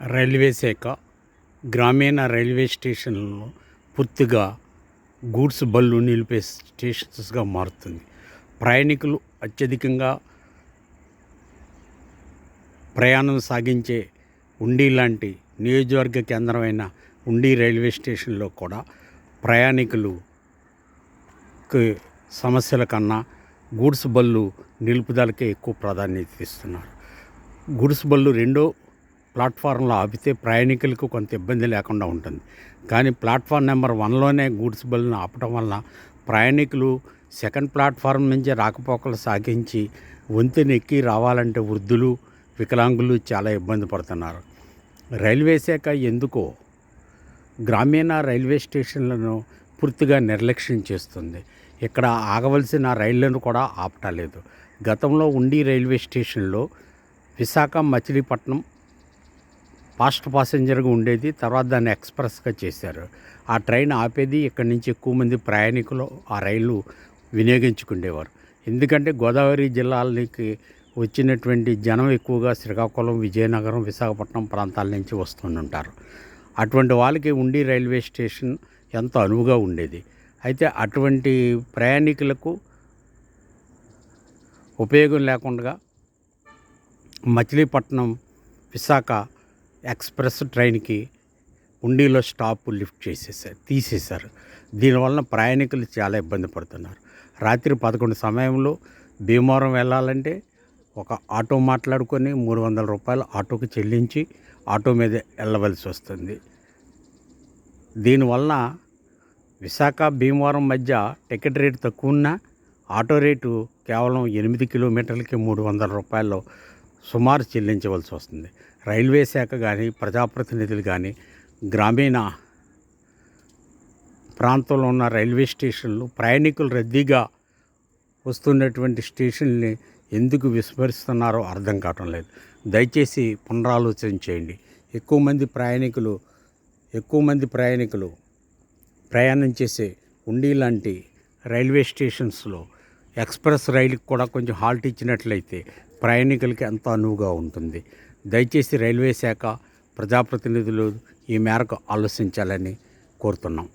Railway శాఖ గ్రామీణ railway స్టేషన్లను పూర్తిగా గూడ్స్ బళ్ళు నిలిపే స్టేషన్స్గా మారుతుంది. ప్రయాణికులు అత్యధికంగా ప్రయాణం సాగించే ఉండి లాంటి నియోజకవర్గ కేంద్రమైన ఉండి రైల్వే స్టేషన్లో కూడా ప్రయాణికులు సమస్యల కన్నా గూడ్స్ బళ్ళు నిలుపుదలకే ఎక్కువ ప్రాధాన్యత ఇస్తున్నారు. గుడ్స్ బళ్ళు రెండో ప్లాట్ఫారంలో ఆపితే ప్రయాణికులకు కొంత ఇబ్బంది లేకుండా ఉంటుంది. కానీ ప్లాట్ఫామ్ నెంబర్ వన్లోనే గూడ్స్ బళ్ళను ఆపటం వల్ల ప్రయాణికులు సెకండ్ ప్లాట్ఫారం నుంచి రాకపోకలు సాగించి వంతెన ఎక్కి రావాలంటే వృద్ధులు వికలాంగులు చాలా ఇబ్బంది పడుతున్నారు. రైల్వే శాఖ ఎందుకో గ్రామీణ రైల్వే స్టేషన్లను పూర్తిగా నిర్లక్ష్యం చేస్తుంది. ఇక్కడ ఆగవలసిన రైళ్ళను కూడా ఆపటలేదు గతంలో ఉండి రైల్వే స్టేషన్లో విశాఖ మచిలీపట్నం ఫాస్ట్ పాసెంజర్గా ఉండేది. తర్వాత దాన్ని ఎక్స్ప్రెస్గా చేశారు. ఆ ట్రైన్ ఆపేది ఇక్కడి నుంచి ఎక్కువ మంది ప్రయాణికులు ఆ రైలు వినియోగించుకునేవారు ఎందుకంటే గోదావరి జిల్లాలకి వచ్చినటువంటి జనం ఎక్కువగా శ్రీకాకుళం విజయనగరం విశాఖపట్నం ప్రాంతాల నుంచి వస్తుంటారు అటువంటి వాళ్ళకి ఉండి రైల్వే స్టేషన్ ఎంతో అనువుగా ఉండేది. అయితే అటువంటి ప్రయాణికులకు ఉపయోగం లేకుండా మచిలీపట్నం విశాఖ ఎక్స్ప్రెస్ ట్రైన్కి ఉండిలో స్టాప్ లిఫ్ట్ చేసేసారు తీసేశారు. దీనివలన ప్రయాణికులు చాలా ఇబ్బంది పడుతున్నారు. రాత్రి పదకొండు సమయంలో భీమవరం వెళ్ళాలంటే ఒక ఆటో మాట్లాడుకొని మూడు వందల రూపాయలు ఆటోకి చెల్లించి ఆటో మీద వెళ్ళవలసి వస్తుంది. దీనివలన విశాఖ భీమవరం మధ్య టికెట్ రేటు తక్కువ ఉన్నా ఆటో రేటు కేవలం ఎనిమిది కిలోమీటర్లకి మూడు వందల రూపాయలు సుమారు చెల్లించవలసి వస్తుంది. రైల్వే శాఖ కానీ ప్రజాప్రతినిధులు కానీ గ్రామీణ ప్రాంతంలో ఉన్న రైల్వే స్టేషన్లు ప్రయాణికులు రద్దీగా వస్తున్నటువంటి స్టేషన్ని ఎందుకు విస్మరిస్తున్నారో అర్థం కావటం లేదు. దయచేసి పునరాలోచన చేయండి. ఎక్కువ మంది ప్రయాణికులు ఎక్కువ మంది ప్రయాణికులు ప్రయాణం చేసే ఉండి లాంటి రైల్వే స్టేషన్స్లో ఎక్స్ప్రెస్ రైలుకి కూడా కొంచెం హాల్ట్ ఇచ్చినట్లయితే ప్రయాణికులకి ఎంతో అనువుగా ఉంటుంది. దయచేసి రైల్వే శాఖ ప్రజాప్రతినిధులు ఈ మేరకు ఆలోచించాలని కోరుతున్నాం.